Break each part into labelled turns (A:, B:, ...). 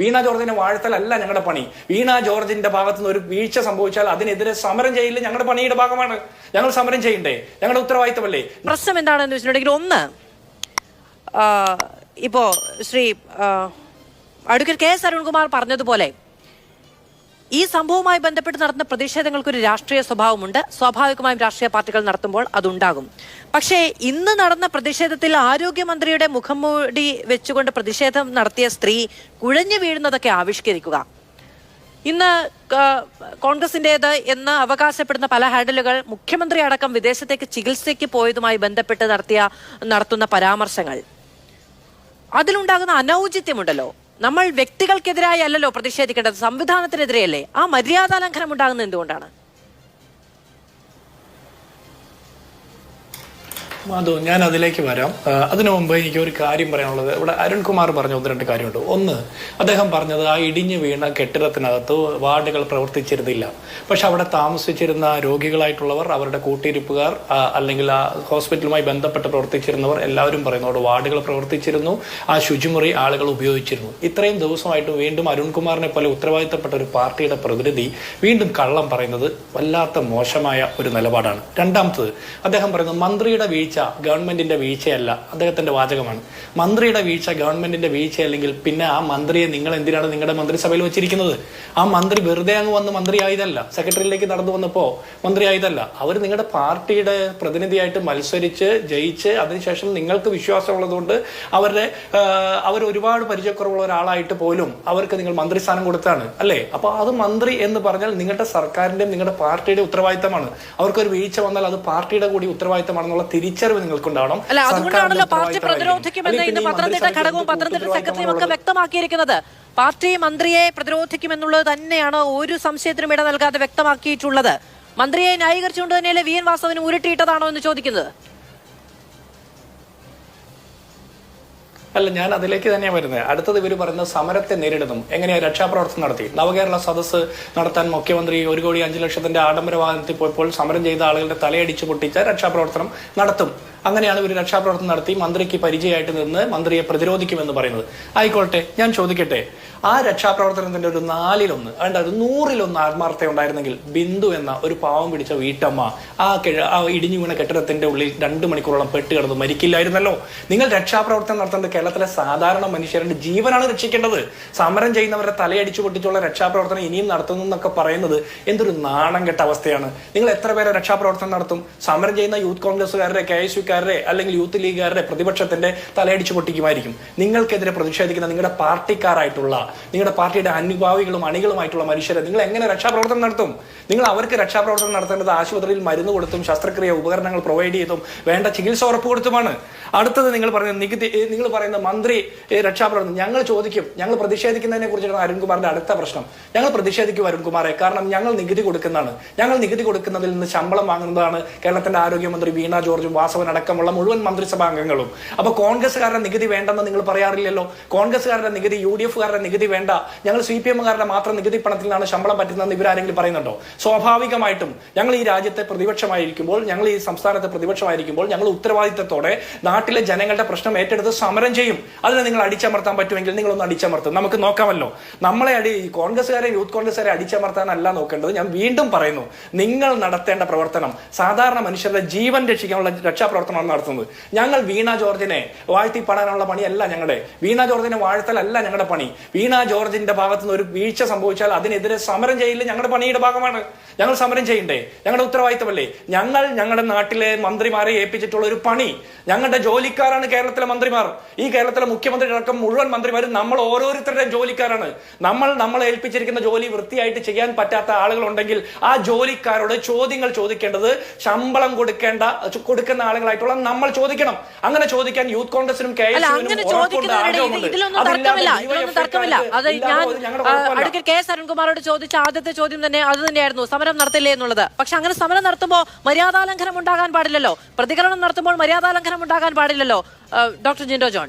A: വീണ ജോർജിനെ വാഴ്ത്തലല്ല ഞങ്ങളുടെ പണി. വീണ ജോർജിന്റെ ഭാഗത്തു നിന്ന് ഒരു വീഴ്ച സംഭവിച്ചാൽ അതിനെതിരെ സമരം ചെയ്യില്ല ഞങ്ങളുടെ പണിയുടെ ഭാഗമാണ്. ഞങ്ങൾ സമരം ചെയ്യണ്ടേ? ഞങ്ങളുടെ ഉത്തരവാദിത്തമല്ലേ
B: പ്രശ്നം എന്താണെന്ന് വെച്ചിട്ടുണ്ടെങ്കിൽ ഒന്ന് ഇപ്പോ ശ്രീ അടുക്കൽ കെ എസ് അരുൺകുമാർ പറഞ്ഞതുപോലെ ഈ സംഭവവുമായി ബന്ധപ്പെട്ട് നടത്തുന്ന പ്രതിഷേധങ്ങൾക്ക് ഒരു രാഷ്ട്രീയ സ്വഭാവമുണ്ട്. സ്വാഭാവികമായും രാഷ്ട്രീയ പാർട്ടികൾ നടത്തുമ്പോൾ അതുണ്ടാകും. പക്ഷേ ഇന്ന് നടന്ന പ്രതിഷേധത്തിൽ ആരോഗ്യമന്ത്രിയുടെ മുഖം മൂടി വെച്ചുകൊണ്ട് പ്രതിഷേധം നടത്തിയ സ്ത്രീ കുഴഞ്ഞു വീഴുന്നതൊക്കെ ആവിഷ്കരിക്കുക. ഇന്ന് ആ, കോൺഗ്രസിന്റേത് എന്ന് അവകാശപ്പെടുന്ന പല ഹാൻഡിലുകൾ മുഖ്യമന്ത്രി അടക്കം വിദേശത്തേക്ക് ചികിത്സയ്ക്ക് പോയതുമായി ബന്ധപ്പെട്ട് നടത്തിയ നടത്തുന്ന പരാമർശങ്ങൾ. അതിലുണ്ടാകുന്ന അനൗചിത്യമുണ്ടല്ലോ. നമ്മൾ വ്യക്തികൾക്കെതിരായി അല്ലല്ലോ പ്രതിഷേധിക്കേണ്ടത്? സംവിധാനത്തിനെതിരെയല്ലേ? ആ മര്യാദാലംഘനം ഉണ്ടാകുന്നത് എന്തുകൊണ്ടാണ്?
A: മാധു ഞാൻ അതിലേക്ക് വരാം. അതിനു മുമ്പ് എനിക്ക് ഒരു കാര്യം പറയാനുള്ളത്. ഇവിടെ അരുൺകുമാർ പറഞ്ഞ ഒന്ന് രണ്ട് കാര്യമുണ്ട്. ഒന്ന് അദ്ദേഹം പറഞ്ഞത് ആ ഇടിഞ്ഞു വീണ കെട്ടിടത്തിനകത്ത് വാർഡുകൾ പ്രവർത്തിച്ചിരുന്നില്ല. പക്ഷെ അവിടെ താമസിച്ചിരുന്ന രോഗികളായിട്ടുള്ളവർ അവരുടെ കൂട്ടിരിപ്പുകാർ അല്ലെങ്കിൽ ആ ഹോസ്പിറ്റലുമായി ബന്ധപ്പെട്ട് പ്രവർത്തിച്ചിരുന്നവർ എല്ലാവരും പറയുന്നു അവിടെ വാർഡുകൾ പ്രവർത്തിച്ചിരുന്നു ആ ശുചിമുറി ആളുകൾ ഉപയോഗിച്ചിരുന്നു. ഇത്രയും ദിവസമായിട്ട് വീണ്ടും അരുൺകുമാറിനെ പോലെ ഉത്തരവാദിത്തപ്പെട്ട ഒരു പാർട്ടിയുടെ പ്രതിനിധി വീണ്ടും കള്ളം പറയുന്നത് വല്ലാത്ത മോശമായ ഒരു നിലപാടാണ്. രണ്ടാമത്തത് അദ്ദേഹം പറയുന്നത് മന്ത്രിയുടെ വീഴ്ച ഗവൺമെന്റിന്റെ വീഴ്ചയല്ല അദ്ദേഹത്തിന്റെ വാചകമാണ്. മന്ത്രിയുടെ വീഴ്ച ഗവൺമെന്റിന്റെ വീഴ്ചയല്ലെങ്കിൽ പിന്നെ ആ മന്ത്രിയെ നിങ്ങൾ എന്തിനാണ് നിങ്ങളുടെ മന്ത്രിസഭയിൽ വെച്ചിരിക്കുന്നത്? ആ മന്ത്രി വെറുതെ അങ്ങ് വന്ന് മന്ത്രിയായതല്ല. സെക്രട്ടറിയിലേക്ക് നടന്നു വന്നപ്പോ മന്ത്രിയായതല്ല. അവർ നിങ്ങളുടെ പാർട്ടിയുടെ പ്രതിനിധിയായിട്ട് മത്സരിച്ച് ജയിച്ച് അതിനുശേഷം നിങ്ങൾക്ക് വിശ്വാസമുള്ളതുകൊണ്ട് അവരുടെ അവർ ഒരുപാട് പരിചയക്കുറവുള്ള ഒരാളായിട്ട് പോലും അവർക്ക് നിങ്ങൾ മന്ത്രിസ്ഥാനം കൊടുത്താണ് അല്ലേ? അപ്പൊ അത് മന്ത്രി എന്ന് പറഞ്ഞാൽ നിങ്ങളുടെ സർക്കാരിന്റെയും നിങ്ങളുടെ പാർട്ടിയുടെ ഉത്തരവാദിത്തമാണ്. അവർക്കൊരു വീഴ്ച വന്നാൽ അത് പാർട്ടിയുടെ കൂടി ഉത്തരവാദിത്തമാണെന്നുള്ള തിരിച്ചറിവ് നിങ്ങൾക്കുണ്ടാവണം.
B: അല്ല അതുകൊണ്ടാണല്ലോ പാർട്ടി. പ്രതിരോധിക്കുമെന്ന് ഇന്ന് പത്തനംതിട്ട ഘടകവും പത്തനംതിട്ട സെക്രട്ടറിയും ഒക്കെ വ്യക്തമാക്കിയിരിക്കുന്നത് പാർട്ടി മന്ത്രിയെ പ്രതിരോധിക്കുമെന്നുള്ളത് തന്നെയാണ് ഒരു സംശയത്തിനും ഇട നൽകാതെ വ്യക്തമാക്കിയിട്ടുള്ളത്. മന്ത്രിയെ ന്യായീകരിച്ചുകൊണ്ട് തന്നെയല്ലേ വി എൻ വാസവന് ഉരുട്ടിയിട്ടതാണോ എന്ന് ചോദിക്കുന്നത്?
A: അല്ല ഞാൻ അതിലേക്ക് തന്നെയാണ് വരുന്നത് അടുത്തത് ഇവർ പറയുന്ന സമരത്തെ നേരിടുന്നു. എങ്ങനെയാ രക്ഷാപ്രവർത്തനം നടത്തി? നവകേരള സദസ്സ് നടത്താൻ മുഖ്യമന്ത്രി ഒരു കോടി അഞ്ചു ലക്ഷത്തിന്റെ ആഡംബര വാഹനത്തിൽ പോയപ്പോൾ സമരം ചെയ്ത ആളുകളുടെ തലയടിച്ച് പൊട്ടിച്ച രക്ഷാപ്രവർത്തനം നടത്തും. അങ്ങനെയാണ് ഒരു രക്ഷാപ്രവർത്തനം നടത്തി മന്ത്രിക്ക് പരിചയമായിട്ട് നിന്ന് മന്ത്രിയെ പ്രതിരോധിക്കുമെന്ന് പറയുന്നത്. ആയിക്കോട്ടെ ഞാൻ ചോദിക്കട്ടെ ആ രക്ഷാപ്രവർത്തനത്തിന്റെ ഒരു നാലിലൊന്ന് വേണ്ട ഒരു നൂറിലൊന്ന് ആത്മാർത്ഥത ഉണ്ടായിരുന്നെങ്കിൽ ബിന്ദു എന്ന ഒരു പാവം പിടിച്ച വീട്ടമ്മ ആ കിഴ ആ ഇടിഞ്ഞു വീണ കെട്ടിടത്തിന്റെ ഉള്ളിൽ രണ്ട് മണിക്കൂറോളം പെട്ട് കിടന്ന് മരിക്കില്ലായിരുന്നല്ലോ. നിങ്ങൾ രക്ഷാപ്രവർത്തനം നടത്തേണ്ടത് കേരളത്തിലെ സാധാരണ മനുഷ്യരുടെ ജീവനാണ് രക്ഷിക്കേണ്ടത്. സമരം ചെയ്യുന്നവരെ തലയടിച്ചു പൊട്ടിച്ചുള്ള രക്ഷാപ്രവർത്തനം ഇനിയും നടത്തുന്നു എന്നൊക്കെ പറയുന്നത് എന്തൊരു നാണം കെട്ട അവസ്ഥയാണ്. നിങ്ങൾ എത്ര പേരെ രക്ഷാപ്രവർത്തനം നടത്തും? സമരം ചെയ്യുന്ന യൂത്ത് കോൺഗ്രസ്സുകാരുടെ കെ എസ് യുക്കാരുടെ അല്ലെങ്കിൽ യൂത്ത് ലീഗുകാരുടെ പ്രതിപക്ഷത്തിന്റെ തലയടിച്ചു പൊട്ടിക്കുമായിരിക്കും. നിങ്ങൾക്കെതിരെ പ്രതിഷേധിക്കുന്ന നിങ്ങളുടെ പാർട്ടിക്കാരായിട്ടുള്ള നിങ്ങളുടെ പാർട്ടിയുടെ അനുഭാവികളും അണികളുമായിട്ടുള്ള മനുഷ്യരെ നിങ്ങൾ എങ്ങനെ രക്ഷാപ്രവർത്തനം നടത്തും? നിങ്ങൾ അവർക്ക് രക്ഷാപ്രവർത്തനം നടത്തേണ്ടത് ആശുപത്രിയിൽ മരുന്ന് കൊടുത്തും ശസ്ത്രക്രിയ ഉപകരണങ്ങൾ പ്രൊവൈഡ് ചെയ്തും വേണ്ട ചികിത്സ ഉറപ്പ് കൊടുത്തുമാണ്. അടുത്തത് നിങ്ങൾ പറയുന്ന നികുതി നിങ്ങൾ പറയുന്ന മന്ത്രി രക്ഷാപ്രവർത്തനം. ഞങ്ങൾ ചോദിക്കും ഞങ്ങൾ പ്രതിഷേധിക്കുന്നതിനെ കുറിച്ചാണ് അരുൺകുമാറിന്റെ അടുത്ത പ്രശ്നം. ഞങ്ങൾ പ്രതിഷേധിക്കും അരുൺകുമാറെ കാരണം ഞങ്ങൾ നികുതി കൊടുക്കുന്നതാണ്. ഞങ്ങൾ നികുതി കൊടുക്കുന്നതിൽ നിന്ന് ശമ്പളം വാങ്ങുന്നതാണ് കേരളത്തിന്റെ ആരോഗ്യമന്ത്രി വീണ ജോർജും വാസവൻ അടക്കമുള്ള മുഴുവൻ മന്ത്രിസഭാ അംഗങ്ങളും അപ്പൊ കോൺഗ്രസ്സുകാരുടെ നികുതി വേണ്ടെന്ന് നിങ്ങൾ പറയാറില്ലല്ലോ? കോൺഗ്രസ്സുകാരുടെ നികുതി യു ഡി എഫുകാരുടെ നികുതി വേണ്ട. ഞങ്ങൾ സി പി എമ്മുകാരുടെ മാത്രം നികുതി പണത്തിൽ നിന്നാണ് ശമ്പളം പറ്റുന്നതെന്ന് ഇവരാരെങ്കിലും പറയുന്നുണ്ടോ? സ്വാഭാവികമായിട്ടും ഞങ്ങൾ ഈ രാജ്യത്തെ പ്രതിപക്ഷമായിരിക്കുമ്പോൾ ഞങ്ങൾ ഈ സംസ്ഥാനത്തെ പ്രതിപക്ഷമായിരിക്കുമ്പോൾ ഞങ്ങൾ ഉത്തരവാദിത്തത്തോടെ നാട്ടിലെ ജനങ്ങളുടെ പ്രശ്നം ഏറ്റെടുത്ത് സമരം ചെയ്യും. അതിനെ നിങ്ങൾ അടിച്ചമർത്താൻ പറ്റുമെങ്കിൽ നിങ്ങളൊന്ന് അടിച്ചമർത്തും. നമുക്ക് നോക്കാമല്ലോ. നമ്മളെ അടി കോൺഗ്രസ്സുകാരെ യൂത്ത് കോൺഗ്രസ്സുകാരെ അടിച്ചമർത്താനല്ല നോക്കേണ്ടത്. ഞാൻ വീണ്ടും പറയുന്നു നിങ്ങൾ നടത്തേണ്ട പ്രവർത്തനം സാധാരണ മനുഷ്യരുടെ ജീവൻ രക്ഷിക്കാനുള്ള രക്ഷാപ്രവർത്തനമാണ് നടത്തുന്നത്. ഞങ്ങൾ വീണ ജോർജിനെ വാഴ്ത്തി പാടാനുള്ള പണിയല്ല ഞങ്ങളുടെ വീണ ജോർജിനെ വാഴ്ത്തലല്ല ഞങ്ങളുടെ പണി. വീണ ജോർജിന്റെ ഭാഗത്തു നിന്ന് ഒരു വീഴ്ച സംഭവിച്ചാൽ അതിനെതിരെ സമരം ചെയ്യില്ല ഞങ്ങളുടെ പണിയുടെ ഭാഗമാണ്. ഞങ്ങൾ സമരം ചെയ്യണ്ടേ? ഞങ്ങളുടെ ഉത്തരവാദിത്തമല്ലേ? ഞങ്ങൾ ഞങ്ങളുടെ നാട്ടിലെ മന്ത്രിമാരെ ഏൽപ്പിച്ചിട്ടുള്ള ഒരു പണി. ഞങ്ങളുടെ ജോലിക്കാരാണ് കേരളത്തിലെ മന്ത്രിമാർ. ഈ കേരളത്തിലെ മുഖ്യമന്ത്രി അടക്കം മുഴുവൻ മന്ത്രിമാരും നമ്മൾ ഓരോരുത്തരുടെയും ജോലിക്കാരാണ്. നമ്മൾ നമ്മൾ ഏൽപ്പിച്ചിരിക്കുന്ന ജോലി വൃത്തിയായിട്ട് ചെയ്യാൻ പറ്റാത്ത ആളുകളുണ്ടെങ്കിൽ ആ ജോലിക്കാരോട് ചോദ്യങ്ങൾ ചോദിക്കേണ്ടത് ശമ്പളം കൊടുക്കേണ്ട കൊടുക്കുന്ന ആളുകളായിട്ടുള്ള നമ്മൾ ചോദിക്കണം. അങ്ങനെ ചോദിക്കാൻ യൂത്ത് കോൺഗ്രസിനും കെ
B: അങ്ങനെ ഇതിലൊന്നും തർക്കമില്ല ഇതിലൊന്നും തർക്കമില്ല. അത് ഞാൻ കെ എസ് അരുൺകുമാറോട് ചോദിച്ച ആദ്യത്തെ ചോദ്യം തന്നെ അത് തന്നെയായിരുന്നു സമരം നടത്തില്ലേ എന്നുള്ളത്. പക്ഷെ അങ്ങനെ സമരം നടത്തുമ്പോൾ മര്യാദാലംഘനം ഉണ്ടാകാൻ പാടില്ലല്ലോ. പ്രതികരണം നടത്തുമ്പോൾ മര്യാദാലംഘനം ഉണ്ടാകാൻ പാടില്ലല്ലോ. ഡോക്ടർ ജിൻഡോ ജോൺ.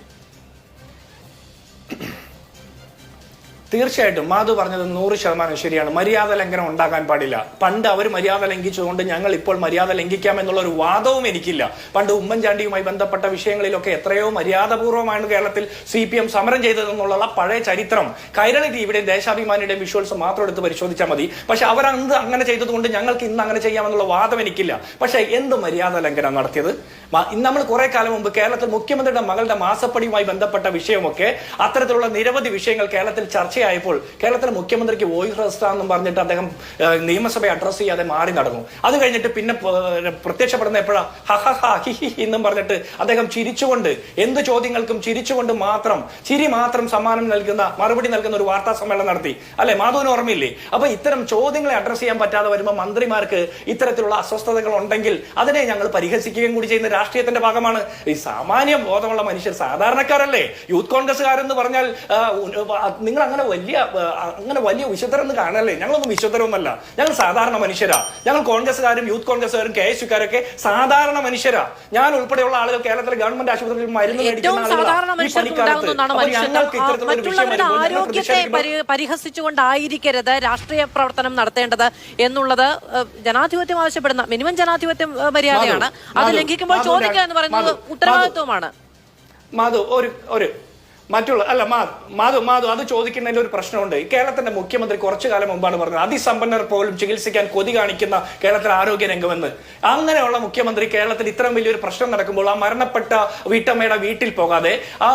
A: തീർച്ചയായിട്ടും. മാധു പറഞ്ഞത് നൂറ് ശതമാനം ശരിയാണ്. മര്യാദ ലംഘനം ഉണ്ടാകാൻ പാടില്ല. പണ്ട് അവർ മര്യാദ ലംഘിച്ചുകൊണ്ട് ഞങ്ങൾ ഇപ്പോൾ മര്യാദ ലംഘിക്കാം എന്നുള്ള ഒരു വാദവും എനിക്കില്ല. പണ്ട് ഉമ്മൻചാണ്ടിയുമായി ബന്ധപ്പെട്ട വിഷയങ്ങളിലൊക്കെ എത്രയോ മര്യാദപൂർവമാണ് കേരളത്തിൽ സി പി എം സമരം ചെയ്തതെന്നുള്ള പഴയ ചരിത്രം. കൈരളി ടിവിയുടെയും ദേശാഭിമാനിയുടെയും വിഷ്വൽസ് മാത്രം എടുത്ത് പരിശോധിച്ചാൽ മതി. പക്ഷെ അവർ അന്ന് അങ്ങനെ ചെയ്തതുകൊണ്ട് ഞങ്ങൾക്ക് ഇന്ന് അങ്ങനെ ചെയ്യാമെന്നുള്ള വാദം എനിക്കില്ല. പക്ഷേ എന്ത് മര്യാദ ലംഘനം നടത്തിയത്? നമ്മൾ കുറെ കാലം മുമ്പ് കേരളത്തിൽ മുഖ്യമന്ത്രിയുടെ മകളുടെ മാസപ്പടിയുമായി ബന്ധപ്പെട്ട വിഷയമൊക്കെ അത്തരത്തിലുള്ള നിരവധി വിഷയങ്ങൾ കേരളത്തിൽ ചർച്ചയായപ്പോൾ കേരളത്തിലെ മുഖ്യമന്ത്രിക്ക് വോയിസ് റെസ്റ്റാന്നും പറഞ്ഞിട്ട് അദ്ദേഹം നിയമസഭ നിയമസഭയെ അഡ്രസ് ചെയ്യാതെ മാറി നടന്നു. അത് കഴിഞ്ഞിട്ട് പിന്നെ പ്രത്യക്ഷപ്പെടുന്ന എപ്പോഴാ? ഹി ഹി എന്നും പറഞ്ഞിട്ട് അദ്ദേഹം ചിരിച്ചുകൊണ്ട് എന്ത് ചോദ്യങ്ങൾക്കും ചിരിച്ചുകൊണ്ട് മാത്രം ചിരി മാത്രം സമ്മാനം നൽകുന്ന മറുപടി നൽകുന്ന ഒരു വാർത്താ സമ്മേളനം നടത്തി. അല്ലെ? മാധവന് ഓർമ്മയില്ലേ? അപ്പൊ ഇത്തരം ചോദ്യങ്ങളെ അഡ്രസ് ചെയ്യാൻ പറ്റാതെ വരുമ്പോൾ മന്ത്രിമാർക്ക് ഇത്തരത്തിലുള്ള അസ്വസ്ഥതകൾ ഉണ്ടെങ്കിൽ അതിനെ ഞങ്ങൾ പരിഹസിക്കുകയും കൂടി ചെയ്യുന്ന രാഷ്ട്രീയത്തിന്റെ ഭാഗമാണ്. ഈ സാമാന്യ ബോധമുള്ള മനുഷ്യർ സാധാരണക്കാരല്ലേ? യൂത്ത് കോൺഗ്രസ്സുകാരെന്ന് പറഞ്ഞാൽ നിങ്ങൾ അങ്ങനെ വലിയ അങ്ങനെ വലിയ വിശുദ്ധരെന്ന് കാണല്ലേ? ഞങ്ങളൊന്നും വിശുദ്ധരൊന്നല്ല ഞങ്ങൾ സാധാരണ മനുഷ്യരാ. ഞങ്ങൾ കോൺഗ്രസ്സുകാരും യൂത്ത് കോൺഗ്രസ്സുകാരും കെ എസ് യുക്കാരൊക്കെ സാധാരണ മനുഷ്യരാ. ഞാൻ ഉൾപ്പെടെയുള്ള ആളുകൾ കേരളത്തിലെ ഗവൺമെന്റ് ആശുപത്രിയിൽ മരുന്ന് മേടിക്കുന്ന
B: ആരോഗ്യത്തെ പരിഹസിച്ചുകൊണ്ടായിരിക്കരുത് രാഷ്ട്രീയ പ്രവർത്തനം നടത്തേണ്ടത് എന്നുള്ളത് ജനാധിപത്യം ആവശ്യപ്പെടുന്ന മിനിമം ജനാധിപത്യം മര്യാദയാണ്. അത് ലംഘിക്കുമ്പോൾ ചോദിക്കുക എന്ന് പറയുന്നത് ഉത്തരവാദിത്വമാണ്.
A: മാധു ഒരു ഒരു മറ്റുള്ള അല്ല മാധു മാധു അത് ചോദിക്കുന്നതിൽ ഒരു പ്രശ്നമുണ്ട് കേരളത്തിന്റെ മുഖ്യമന്ത്രി കുറച്ചു കാലം മുമ്പാണ് പറഞ്ഞത് അതിസമ്പന്നർ പോലും ചികിത്സിക്കാൻ കൊതി കാണിക്കുന്ന കേരളത്തിലെ ആരോഗ്യ രംഗമെന്ന് അങ്ങനെയുള്ള മുഖ്യമന്ത്രി കേരളത്തിൽ ഇത്രയും വലിയൊരു പ്രശ്നം നടക്കുമ്പോൾ ആ മരണപ്പെട്ട വീട്ടമ്മയുടെ വീട്ടിൽ പോകാതെ ആ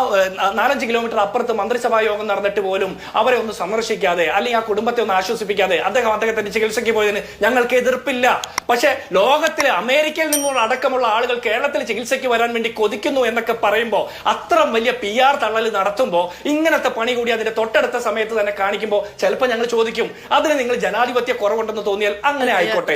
A: നാലഞ്ച് കിലോമീറ്റർ അപ്പുറത്ത് മന്ത്രിസഭാ യോഗം നടന്നിട്ട് പോലും അവരെ ഒന്ന് സന്ദർശിക്കാതെ അല്ലെങ്കിൽ ആ കുടുംബത്തെ ഒന്ന് ആശ്വസിപ്പിക്കാതെ അദ്ദേഹം അദ്ദേഹത്തിന്റെ ചികിത്സയ്ക്ക് പോയതിന് ഞങ്ങൾക്ക് എതിർപ്പില്ല. പക്ഷെ ലോകത്തിലെ അമേരിക്കയിൽ നിന്നുള്ള അടക്കമുള്ള ആളുകൾ കേരളത്തിൽ ചികിത്സയ്ക്ക് വരാൻ വേണ്ടി കൊതിക്കുന്നു എന്നൊക്കെ പറയുമ്പോൾ അത്ര വലിയ പി ആർ തള്ളൽ നടത്തുമ്പോൾ ഇങ്ങനത്തെ പണി കൂടി അതിന്റെ തൊട്ടടുത്ത സമയത്ത് തന്നെ കാണിക്കുമ്പോൾ ചിലപ്പോൾ ഞങ്ങൾ ചോദിക്കും അതിന് നിങ്ങൾ ജനാധിപത്യ കുറവുണ്ടെന്ന് തോന്നിയാൽ അങ്ങനെ ആയിക്കോട്ടെ.